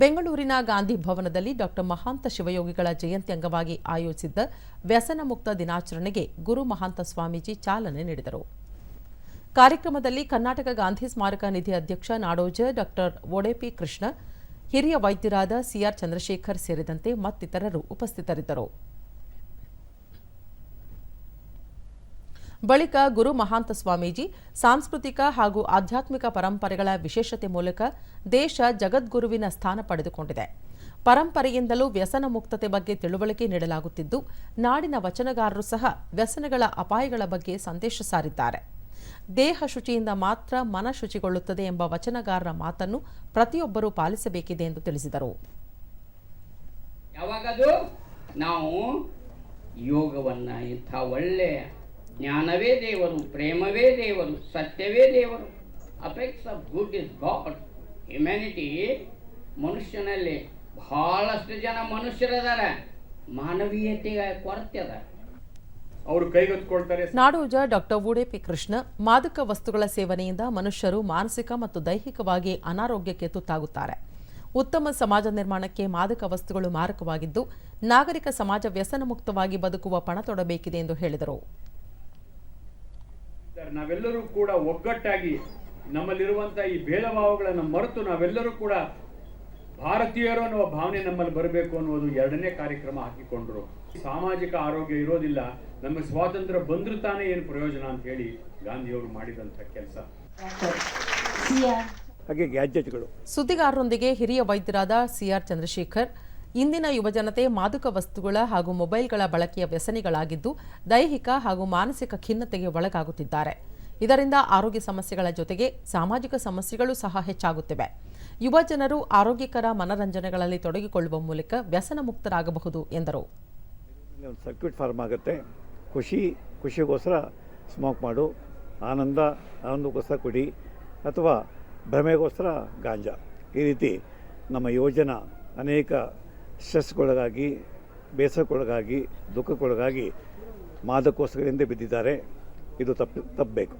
ಬೆಂಗಳೂರಿನ ಗಾಂಧಿ ಭವನದಲ್ಲಿ ಡಾಕ್ಟರ್ ಮಹಾಂತ ಶಿವಯೋಗಿಗಳ ಜಯಂತಿ ಅಂಗವಾಗಿ ಆಯೋಜಿಸಿದ್ದ ವ್ಯಸನ ಮುಕ್ತ ದಿನಾಚರಣೆಗೆ ಗುರು ಮಹಾಂತ ಸ್ವಾಮೀಜಿ ಚಾಲನೆ ನೀಡಿದರು. ಕಾರ್ಯಕ್ರಮದಲ್ಲಿ ಕರ್ನಾಟಕ ಗಾಂಧಿ ಸ್ಮಾರಕ ನಿಧಿ ಅಧ್ಯಕ್ಷ ನಾಡೋಜ ಡಾಕ್ಟರ್ ಒಡೆಪಿ ಕೃಷ್ಣ, ಹಿರಿಯ ವೈದ್ಯರಾದ ಸಿಆರ್ ಚಂದ್ರಶೇಖರ್ ಸೇರಿದಂತೆ ಮತ್ತಿತರರು ಉಪಸ್ಥಿತರಿದ್ದರು. ಬಳಿಕ ಗುರು ಮಹಾಂತ ಸ್ವಾಮೀಜಿ, ಸಾಂಸ್ಕೃತಿಕ ಹಾಗೂ ಆಧ್ಯಾತ್ಮಿಕ ಪರಂಪರೆಗಳ ವಿಶೇಷತೆ ಮೂಲಕ ದೇಶ ಜಗದ್ಗುರುವಿನ ಸ್ಥಾನ ಪಡೆದುಕೊಂಡಿದೆ. ಪರಂಪರೆಯಿಂದಲೂ ವ್ಯಸನ ಮುಕ್ತತೆ ಬಗ್ಗೆ ತಿಳುವಳಿಕೆ ನೀಡಲಾಗುತ್ತಿದ್ದು, ನಾಡಿನ ವಚನಗಾರರು ಸಹ ವ್ಯಸನಗಳ ಅಪಾಯಗಳ ಬಗ್ಗೆ ಸಂದೇಶ ಸಾರಿದ್ದಾರೆ. ದೇಹ ಶುಚಿಯಿಂದ ಮಾತ್ರ ಮನ ಶುಚಿಗೊಳ್ಳುತ್ತದೆ ಎಂಬ ವಚನಗಾರರ ಮಾತನ್ನು ಪ್ರತಿಯೊಬ್ಬರೂ ಪಾಲಿಸಬೇಕಿದೆ ಎಂದು ತಿಳಿಸಿದರು. ಯಾವಾಗದು? ನಾವು ಯೋಗವನ್ನು ಇಂಥ ಒಳ್ಳೆಯ ಜ್ಞಾನವೇ ದೇವರು ಪ್ರೇಮವೇ ದೇವರು ಸತ್ಯವೇ ದೇವರು. Apex of good is God humanity ಮನುಷ್ಯನಲ್ಲಿ ಬಹಳಷ್ಟು ಜನ ಮನುಷ್ಯರದಾರ ಮಾನವೀಯತೆ ಕೊರತೆ ಅದ. ಅವರು ಕೈಗೆತ್ತುಕೊಳ್ತಾರೆ ನಾಡೋಜ ಡಾಕ್ಟರ್ ವೂಡೇಪಿ ಕೃಷ್ಣ ಮಾದಕ ವಸ್ತುಗಳ ಸೇವನೆಯಿಂದ ಮನುಷ್ಯರು ಮಾನಸಿಕ ಮತ್ತು ದೈಹಿಕವಾಗಿ ಅನಾರೋಗ್ಯಕ್ಕೆ ತುತ್ತಾಗುತ್ತಾರೆ. ಉತ್ತಮ ಸಮಾಜ ನಿರ್ಮಾಣಕ್ಕೆ ಮಾದಕ ವಸ್ತುಗಳು ಮಾರಕವಾಗಿದ್ದು ನಾಗರಿಕ ಸಮಾಜ ವ್ಯಸನ ಮುಕ್ತವಾಗಿ ಬದುಕುವ ಪಣ ತೊಡಬೇಕಿದೆ ಎಂದು ಹೇಳಿದರು. ನಾವೆಲ್ಲರೂ ಕೂಡ ಒಗ್ಗಟ್ಟಾಗಿ ನಮ್ಮಲ್ಲಿರುವಂತ ಈ ಭೇದ ಭಾವಗಳನ್ನು ಮರೆತು ನಾವೆಲ್ಲರೂ ಕೂಡ ಭಾರತೀಯರು ಅನ್ನುವ ಭಾವನೆ ನಮ್ಮಲ್ಲಿ ಬರಬೇಕು ಅನ್ನೋದು ಎರಡನೇ ಕಾರ್ಯಕ್ರಮ ಹಾಕಿಕೊಂಡ್ರು. ಸಾಮಾಜಿಕ ಆರೋಗ್ಯ ಇರೋದಿಲ್ಲ. ನಮಗೆ ಸ್ವಾತಂತ್ರ್ಯ ಬಂದ್ರೂ ತಾನೇ ಏನು ಪ್ರಯೋಜನ ಅಂತ ಹೇಳಿ ಗಾಂಧಿಯವರು ಮಾಡಿದಂಥ ಕೆಲಸ. ಹಾಗೆ ಗ್ಯಾಜೆಟ್ಗಳು. ಸುದ್ದಿಗಾರರೊಂದಿಗೆ ಹಿರಿಯ ವೈದ್ಯರಾದ ಸಿಆರ್ ಚಂದ್ರಶೇಖರ್. ಇಂದಿನ ಯುವಜನತೆ ಮಾದಕ ವಸ್ತುಗಳ ಹಾಗೂ ಮೊಬೈಲ್ಗಳ ಬಳಕೆಯ ವ್ಯಸನಿಗಳಾಗಿದ್ದು, ದೈಹಿಕ ಹಾಗೂ ಮಾನಸಿಕ ಖಿನ್ನತೆಗೆ ಒಳಗಾಗುತ್ತಿದ್ದಾರೆ. ಇದರಿಂದ ಆರೋಗ್ಯ ಸಮಸ್ಯೆಗಳ ಜೊತೆಗೆ ಸಾಮಾಜಿಕ ಸಮಸ್ಯೆಗಳು ಸಹ ಹೆಚ್ಚಾಗುತ್ತಿವೆ. ಯುವ ಜನರು ಆರೋಗ್ಯಕರ ಮನರಂಜನೆಗಳಲ್ಲಿ ತೊಡಗಿಕೊಳ್ಳುವ ಮೂಲಕ ವ್ಯಸನ ಮುಕ್ತರಾಗಬಹುದು ಎಂದರು ಸರ್ಕ್ಯೂಟ್ ಫಾರ್ಮ್ ಆಗುತ್ತೆ. ಖುಷಿ, ಖುಷಿಗೋಸ್ಕರ ಸ್ಮೋಕ್ ಮಾಡು, ಆನಂದ, ಆನಂದಕ್ಕೋಸ್ಕರ ಕುಡಿ, ಅಥವಾ ಭ್ರಮೆಗೋಸ್ಕರ ಗಾಂಜಾ. ಈ ರೀತಿ ನಮ್ಮ ಯೋಜನ ಅನೇಕ ಸ್ಟ್ರೆಸ್ಗೊಳಗಾಗಿ ಬೇಸರಕ್ಕೊಳಗಾಗಿ ದುಃಖಕ್ಕೊಳಗಾಗಿ ಮಾದಕೋಸ್ಕರ ಹಿಂದೆ ಬಿದ್ದಿದ್ದಾರೆ. ಇದು ತಪ್ಪು ತಪ್ಪಬೇಕು